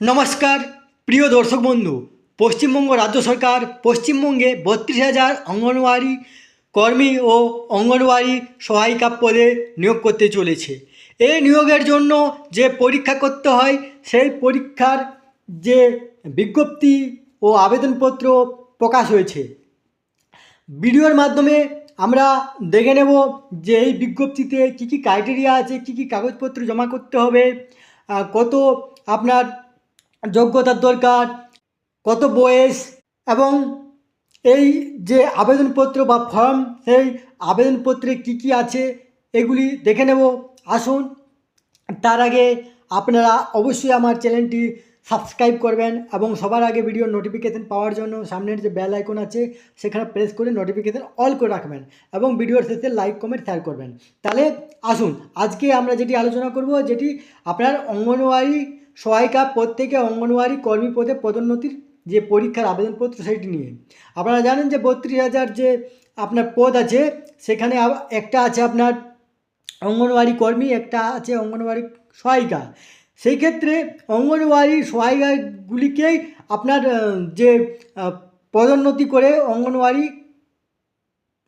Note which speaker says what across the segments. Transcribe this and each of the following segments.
Speaker 1: নমস্কার, প্রিয় দর্শক বন্ধু, পশ্চিমবঙ্গ রাজ্য সরকার পশ্চিমবঙ্গে বত্রিশ হাজার অঙ্গনওয়াড়ি কর্মী ও অঙ্গনওয়াড়ি সহায়িকা পদে নিয়োগ করতে চলেছে। এই নিয়োগের জন্য যে পরীক্ষা করতে হয়, সেই পরীক্ষার যে বিজ্ঞপ্তি ও আবেদনপত্র প্রকাশ হয়েছে। ভিডিওর মাধ্যমে আমরা দেখে নেব যে এই বিজ্ঞপ্তিতে কী কী ক্রাইটেরিয়া আছে, কী কী কাগজপত্র জমা করতে হবে কত আপনার যোগ্যতার দরকার, কত বয়স এবং এই যে আবেদনপত্র বা ফর্ম সেই আবেদনপত্রে কী কী আছে, এগুলি দেখে নেব। আসুন, তার আগে আপনারা অবশ্যই আমার চ্যানেলটি সাবস্ক্রাইব করবেন এবং সবার আগে ভিডিও নোটিফিকেশান পাওয়ার জন্য সামনের যে বেল আইকন আছে, সেখানে প্রেস করে নোটিফিকেশান অল করে রাখবেন এবং ভিডিওর শেষে লাইক, কমেন্ট, শেয়ার করবেন। তাহলে আসুন, আজকে আমরা যেটি আলোচনা করব, যেটি আপনার অঙ্গনওয়াড়ি সহায়িকা প্রত্যেকে অঙ্গনওয়াড়ি কর্মী পদে পদোন্নতির যে পরীক্ষার আবেদনপত্র সেটি নিয়ে। আপনারা জানেন যে বত্রিশ হাজার যে আপনার পদ আছে, সেখানে একটা আছে আপনার অঙ্গনওয়াড়ি কর্মী, একটা আছে অঙ্গনওয়াড়ি সহায়িকা। সেই ক্ষেত্রে অঙ্গনওয়াড়ি সহায়িকাগুলিকেই আপনার যে পদোন্নতি করে অঙ্গনওয়াড়ি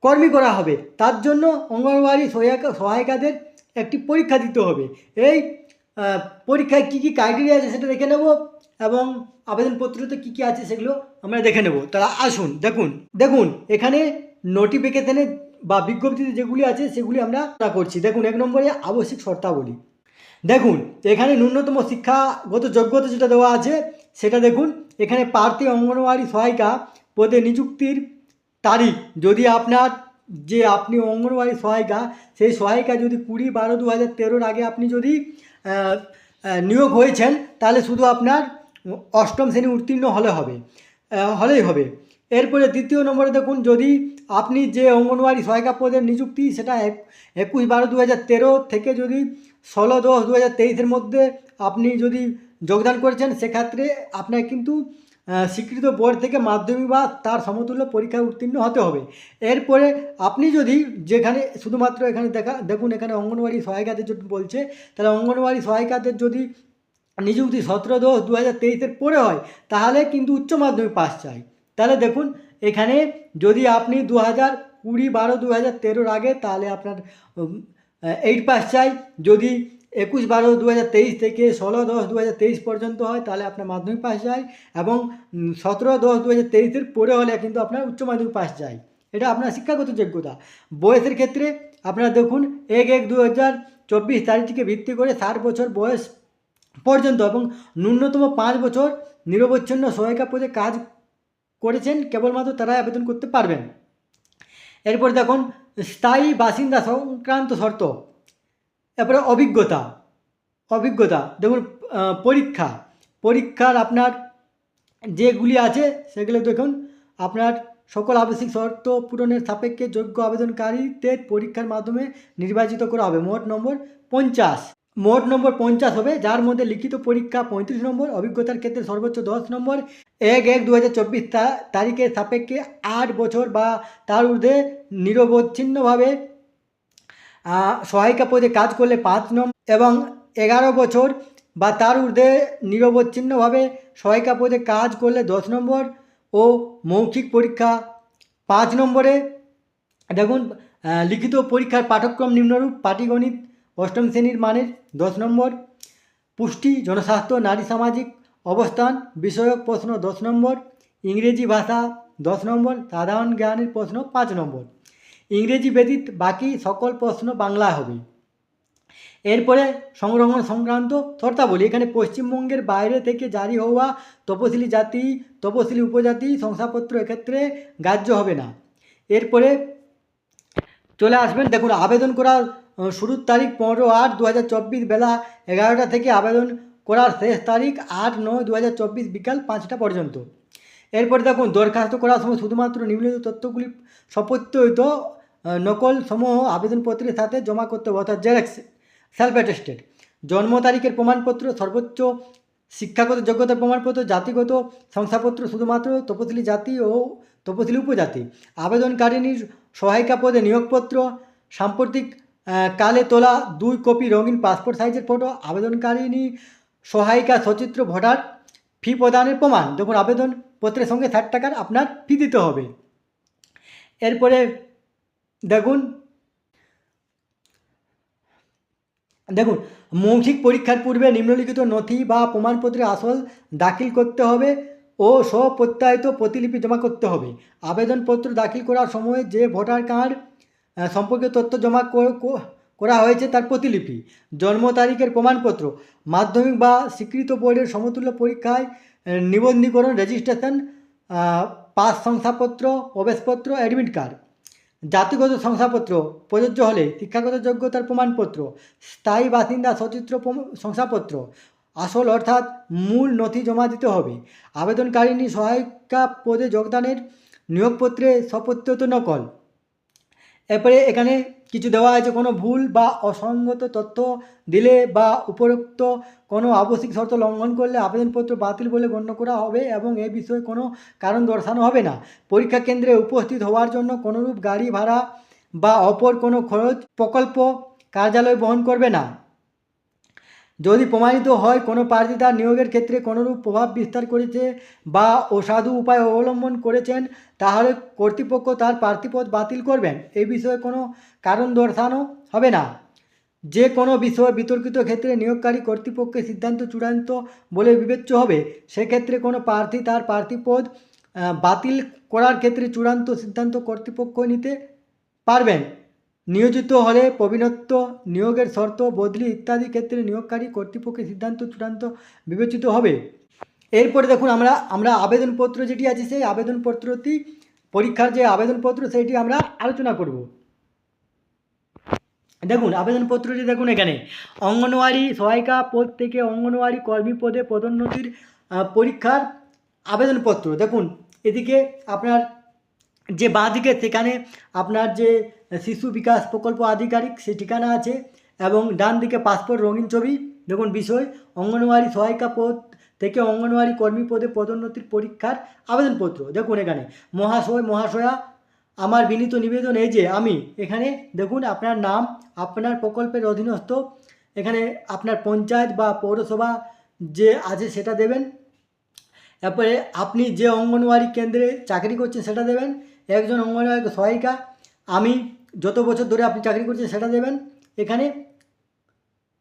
Speaker 1: কর্মী করা হবে, তার জন্য অঙ্গনওয়াড়ি সহায়িকা, সহায়িকাদের একটি পরীক্ষা দিতে হবে। এই পরীক্ষায় কী কী ক্রাইটেরিয়া আছে সেটা দেখে নেব এবং আবেদনপত্রতে কী কী আছে সেগুলো আমরা দেখে নেব। তারা আসুন, দেখুন দেখুন, এখানে নোটিফিকেশানে বা বিজ্ঞপ্তিতে যেগুলি আছে সেগুলি আমরা আলোচনা করছি। দেখুন, এক নম্বরে আবশ্যিক শর্তাবলী। দেখুন, এখানে ন্যূনতম শিক্ষাগত যোগ্যতা যেটা দেওয়া আছে, সেটা দেখুন, এখানে প্রার্থী অঙ্গনওয়াড়ি সহায়িকা পদে নিযুক্তির তারিখ। যদি আপনার যে আপনি অঙ্গনওয়াড়ি সহায়িকা, সেই সহায়িকা যদি কুড়ি বারো দু হাজার তেরোর আগে আপনি যদি নিয়োগ হয়েছেন, তাহলে শুধু আপনার অষ্টম শ্রেণি উত্তীর্ণ হলে হবে হলেই হবে। এরপরে দ্বিতীয় নম্বরে দেখুন, যদি আপনি যে অঙ্গনওয়াড়ি সহায়িকা পদের নিযুক্তি, সেটা এক, একুশ বারো দু তেরো থেকে যদি ষোলো দশ দু হাজার তেইশের মধ্যে আপনি যদি যোগদান করেছেন, সেক্ষেত্রে আপনার কিন্তু স্বীকৃত বোর্ড থেকে মাধ্যমিক বা তার সমতুল্য পরীক্ষায় উত্তীর্ণ হতে হবে। এরপরে আপনি যদি যেখানে শুধুমাত্র এখানে দেখা, দেখুন এখানে অঙ্গনওয়াড়ি সহায়িকাদের যদি বলছে, তাহলে অঙ্গনওয়াড়ি সহায়িকাদের যদি নিযুক্তি সতেরো দশ দু হাজার তেইশের পরে হয়, তাহলে কিন্তু উচ্চ মাধ্যমিক পাস চাই। তাহলে দেখুন, এখানে যদি আপনি দু হাজার কুড়ি বারো দু হাজার তেরোর আগে, তাহলে আপনার এইট পাস চাই। যদি একুশ বারো দু থেকে ষোলো দশ দু পর্যন্ত হয়, তাহলে আপনার মাধ্যমিক পাস যায় এবং সতেরো দশ দু হাজার পরে হলে কিন্তু আপনার উচ্চ মাধ্যমিক পাস যায়। এটা আপনার শিক্ষাগত যোগ্যতা। বয়সের ক্ষেত্রে আপনারা দেখুন, এক এক দু হাজার চব্বিশ তারিখটিকে ভিত্তি করে ষাট বছর বয়স পর্যন্ত এবং ন্যূনতম পাঁচ বছর নিরবচ্ছিন্ন সহায়িকা পদে কাজ করেছেন, কেবলমাত্র তারাই আবেদন করতে পারবেন। এরপর দেখুন, স্থায়ী বাসিন্দা সংক্রান্ত শর্ত। এরপরে অভিজ্ঞতা অভিজ্ঞতা, দেখুন পরীক্ষা, পরীক্ষার আপনার যেগুলি আছে সেগুলো দেখুন, আপনার সকল আবশ্যিক শর্ত পূরণের সাপেক্ষে যোগ্য আবেদনকারীদের পরীক্ষার মাধ্যমে নির্বাচিত করা হবে। মোট নম্বর পঞ্চাশ। মোট নম্বর পঞ্চাশ হবে, যার মধ্যে লিখিত পরীক্ষা পঁয়ত্রিশ নম্বর, অভিজ্ঞতার ক্ষেত্রে সর্বোচ্চ দশ নম্বর, এক এক দু তারিখের সাপেক্ষে আট বছর বা তার ঊর্ধ্বে নিরবচ্ছিন্নভাবে সহায়িকা পদে কাজ করলে পাঁচ নম্বর এবং এগারো বছর বা তার ঊর্ধ্বে নিরবচ্ছিন্নভাবে সহায়িকা পদে কাজ করলে দশ নম্বর ও মৌখিক পরীক্ষা পাঁচ নম্বরে। দেখুন লিখিত পরীক্ষার পাঠ্যক্রম নিম্নরূপ, পাটিগণিত, অষ্টম শ্রেণির মানের দশ নম্বর, পুষ্টি, জনস্বাস্থ্য, নারী সামাজিক অবস্থান, বিষয়ক প্রশ্ন দশ নম্বর, ইংরেজি ভাষা দশ নম্বর, সাধারণ জ্ঞানের প্রশ্ন পাঁচ নম্বর। ইংরেজি ব্যতীত বাকি সকল প্রশ্ন বাংলা হবে। এরপরে সংরক্ষণ সংক্রান্ত শর্তাবলী। এখানে পশ্চিমবঙ্গের বাইরে থেকে জারি হওয়া তপশিলি জাতি তপশিলি উপজাতি শংসাপত্র এক্ষেত্রে গ্রাহ্য হবে না। এরপরে চলে আসবেন দেখুন আবেদন করার শুরুর তারিখ পনেরো আট দু বেলা এগারোটা থেকে আবেদন করার শেষ তারিখ আট নয় দু বিকাল পাঁচটা পর্যন্ত। এরপরে দেখুন দরখাস্ত করার সময় শুধুমাত্র নিম্নলিখিত তথ্যগুলি সপত্রিত আহ, নকল সমূহ আবেদনপত্রের সাথে জমা করতে হবে অর্থাৎ জেরক্স সেলফ অ্যাটেস্টেড জন্ম তারিখের প্রমাণপত্র, সর্বোচ্চ শিক্ষাগত যোগ্যতার প্রমাণপত্র, জাতিগত শংসাপত্র শুধুমাত্র তপশিলি জাতি ও তপশিলি উপজাতি। আবেদনকারিনীর সহায়িকা পদে নিয়োগপত্র, সাম্প্রতিক কালে তোলা দুই কপি রঙিন পাসপোর্ট সাইজের ফটো আবেদনকারিনী সহায়িকা সচিত্র ভোটার ফি প্রদানের প্রমাণ। দেখুন আবেদন পত্রের সঙ্গে ষাট টাকার আপনার ফি দিতে হবে। এরপরে দেখুন। দেখুন, মৌখিক পরীক্ষার পূর্বে নিম্নলিখিত নথি বা প্রমাণপত্রের আসল দাখিল করতে হবে ও স্বপ্রত্যায়িত প্রতিলিপি জমা করতে হবে। আবেদনপত্র দাখিল করার সময় যে ভোটার কার্ড সম্পর্কে তথ্য জমা করা হয়েছে তার প্রতিলিপি, জন্ম তারিখের প্রমাণপত্র, মাধ্যমিক বা স্বীকৃত বোর্ডের সমতুল্য পরীক্ষায় নিবন্ধীকরণ রেজিস্ট্রেশন পাস শংসাপত্র, প্রবেশপত্র অ্যাডমিট কার্ড জাতিগত শংসাপত্র, প্রযোজ্য হলে শিক্ষাগত যোগ্যতার প্রমাণপত্র, স্থায়ী বাসিন্দা সচিত্র শংসাপত্র। আসল অর্থাৎ মূল নথি জমা দিতে হবে। আবেদনকারিণী সহায়িকা পদে যোগদানের নিয়োগপত্রে সপত্যত নকল। এরপরে এখানে কিছু দেওয়া আছে কোনো ভুল বা অসঙ্গত তথ্য দিলে বা উপরোক্ত কোনো আবশ্যিক শর্ত লঙ্ঘন করলে আবেদনপত্র বাতিল বলে গণ্য করা হবে এবং এ বিষয়ে কোনো কারণ দর্শানো হবে না। পরীক্ষা কেন্দ্রে উপস্থিত হওয়ার জন্য কোনোরূপ গাড়ি ভাড়া বা অপর কোনো খরচ প্রকল্প কার্যালয় বহন করবে না। যদি প্রমাণিত হয় কোনো প্রার্থী তার নিয়োগের ক্ষেত্রে কোনোরূপ প্রভাব বিস্তার করেছে বা অসাধু উপায় অবলম্বন করেছেন, তাহলে কর্তৃপক্ষ তার প্রার্থীপদ বাতিল করবেন। এই বিষয়ে কোনো কারণ দর্শানো হবে না। যে কোনো বিষয়ে বিতর্কিত ক্ষেত্রে নিয়োগকারী কর্তৃপক্ষের সিদ্ধান্ত চূড়ান্ত বলে বিবেচ্য হবে। সেক্ষেত্রে কোনো প্রার্থী তার প্রার্থীপদ বাতিল করার ক্ষেত্রে চূড়ান্ত সিদ্ধান্ত কর্তৃপক্ষ নিতে পারবেন। নিয়োজিত হলে প্রবীণত্ব, নিয়োগের শর্ত, বদলি ইত্যাদি ক্ষেত্রে নিয়োগকারী কর্তৃপক্ষের সিদ্ধান্ত চূড়ান্ত বিবেচিত হবে। এরপরে দেখুন আমরা আমরা আবেদনপত্র যেটি আছে, সেই আবেদনপত্রটি, পরীক্ষার যে আবেদনপত্র সেইটি আমরা আলোচনা করব। দেখুন, আবেদনপত্রটি দেখুন এখানে। অঙ্গনওয়াড়ি, সহায়িকা পদ থেকে অঙ্গনওয়াড়ি কর্মী পদে পদোন্নতির পরীক্ষার আবেদনপত্র। দেখুন, এদিকে আপনার যে বাঁ দিকে সেখানে আপনার যে শিশু বিকাশ প্রকল্প আধিকারিক, সে ঠিকানা আছে এবং ডান দিকে পাসপোর্ট রঙিন ছবি। দেখুন, বিষয়, অঙ্গনওয়াড়ি সহায়িকা পদ থেকে অঙ্গনওয়াড়ি কর্মী পদে পদোন্নতির পরীক্ষার আবেদনপত্র। দেখুন এখানে, মহাশয়, মহাশয়া আমার বিনীত নিবেদন এই যে আমি। এখানে দেখুন আপনার নাম, আপনার প্রকল্পের অধীনস্থ। এখানে আপনার পঞ্চায়েত বা পৌরসভা যে আছে সেটা দেবেন। তারপরে আপনি যে অঙ্গনওয়াড়ি কেন্দ্রে চাকরি করছেন সেটা দেবেন। একজন অঙ্গনওয়াড়ি সহায়িকা, আমি যত বছর ধরে আপনি চাকরি করছেন সেটা দেবেন। এখানে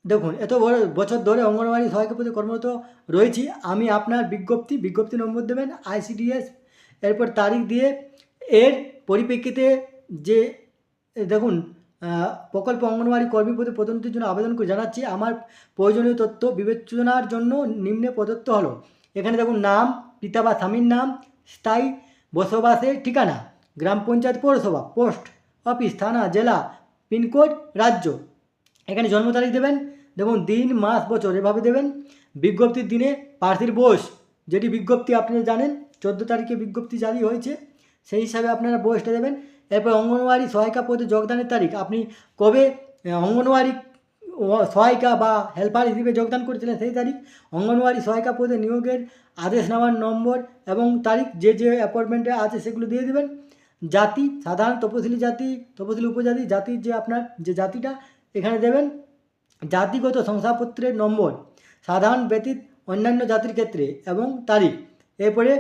Speaker 1: দেখুন, এত বছর ধরে অঙ্গনওয়াড়ি সহায়িকা পদে কর্মরত রয়েছি। আমি আপনার বিজ্ঞপ্তি বিজ্ঞপ্তি নম্বর দেবেন আইসিডিএস এরপর তারিখ দিয়ে এর পরিপ্রেক্ষিতে যে দেখুন প্রকল্প অঙ্গনওয়াড়ি কর্মী পদে পদোন্নতির জন্য আবেদন করে জানাচ্ছি, আমার প্রয়োজনীয় তথ্য বিবেচনার জন্য নিম্নে প্রদত্ত হলো। এখানে দেখুন, নাম, পিতা বা স্বামীর নাম, স্থায়ী বসবাসের ঠিকানা, গ্রাম পঞ্চায়েত পৌরসভা, পোস্ট অফিস, থানা, জেলা, পিনকোড, রাজ্য। এখানে জন্ম তারিখ দেবেন, দেখুন, দিন, মাস, বছর, এভাবে দেবেন। বিজ্ঞপ্তির দিনে প্রার্থীর বয়স, যেটি বিজ্ঞপ্তি আপনি জানেন, চোদ্দ তারিখে বিজ্ঞপ্তি জারি হয়েছে। সেই হিসাবে আপনারা বয়সটা দেবেন। এরপর অঙ্গনওয়াড়ি সহায়িকা পদে যোগদানের তারিখ, আপনি কবে অঙ্গনওয়াড়ি সহায়িকা বা হেল্পার হিসেবে যোগদান করেছিলেন সেই তারিখ, অঙ্গনওয়াড়ি সহায়িকা পদে নিয়োগের আদেশ নেওয়ার নম্বর এবং তারিখ, যে যে অ্যাপয়েন্টমেন্টে আছে সেগুলো দিয়ে দেবেন। জাতি, সাধারণ তপশিলি জাতি, তপশিলি উপজাতি, জাতির যে আপনার যে জাতিটা, এখানে দেবেন জাতিগত শংসাপত্রের নম্বর, সাধারণ ব্যতীত অন্যান্য জাতির ক্ষেত্রে এবং তারিখ। এরপরে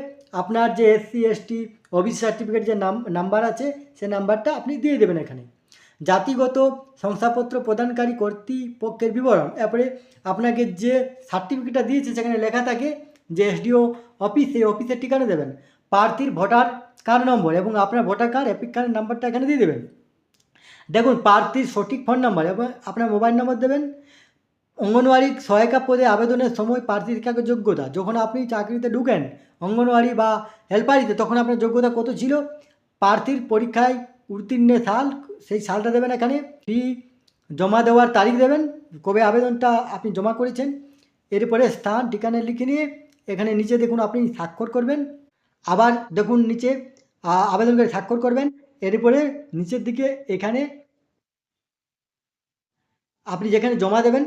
Speaker 1: আপনার যে এসসি, এসটি ওবিসি সার্টিফিকেট যে নাম নাম্বার আছে, সে নাম্বারটা আপনি দিয়ে দেবেন এখানে। জাতিগত শংসাপত্র প্রদানকারী কর্তৃপক্ষের বিবরণ, এরপরে আপনাকে যে সার্টিফিকেটটা দিয়েছে, সেখানে লেখা থাকে যে এসডিও অফিস সেই অফিসের ঠিকানা দেবেন, প্রার্থীর ভোটার কার নম্বর এবং আপনার ভোটার কার্ড, এপিক কার্ডের নাম্বারটা এখানে দিয়ে দেবেন। দেখুন, প্রার্থীর সঠিক ফোন নাম্বার এবং আপনার মোবাইল নম্বর দেবেন অঙ্গনওয়াড়ি সহায়িকা পদে আবেদনের সময় প্রার্থীর শিক্ষাগত যোগ্যতা? যখন আপনি চাকরিতে ঢুকেন অঙ্গনওয়াড়ি বা হেল্পারিতে, তখন আপনার যোগ্যতা কত ছিল? প্রার্থীর পরীক্ষায় উত্তীর্ণের সাল, সেই সালটা দেবেন এখানে। ফি জমা দেওয়ার তারিখ দেবেন, কবে আবেদনটা আপনি জমা করেছেন। এরপরে স্থান, ঠিকানা লিখে নিয়ে এখানে নিচে দেখুন আপনি স্বাক্ষর করবেন। আবার দেখুন নিচে আবেদন করে স্বাক্ষর করবেন। এরপরে নিচের দিকে এখানে আপনি যেখানে জমা দেবেন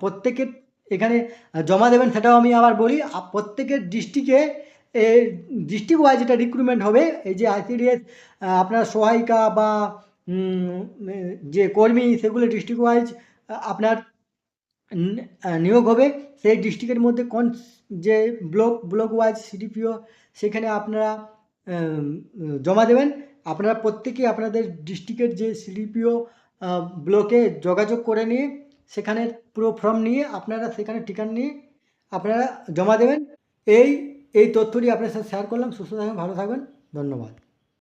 Speaker 1: প্রত্যেকের এখানে জমা দেবেন সেটাও আমি আবার বলি প্রত্যেকের ডিস্ট্রিক্টে ডিস্ট্রিক্ট ওয়াইজ এটা রিক্রুটমেন্ট হবে, এই যে আইসিডিএস আপনার সহায়িকা বা যে কর্মী, সেগুলো ডিস্ট্রিক্ট ওয়াইজ আপনার নিয়োগ হবে। সেই ডিস্ট্রিক্টের মধ্যে কোন যে ব্লক ব্লক ওয়াইজ সিডিপিও, সেখানে আপনারা জমা দেবেন। আপনারা প্রত্যেকেই আপনাদের ডিস্ট্রিক্টের যে সিডিপিও ব্লকে যোগাযোগ করে নিয়ে সেখানে পুরো ফর্ম নিয়ে আপনারা সেখানে ঠিকানা নিয়ে আপনারা জমা দেবেন। এই এই তথ্যটি আপনার সাথে শেয়ার করলাম। সুস্থ থাকবেন, ভালো থাকবেন। ধন্যবাদ।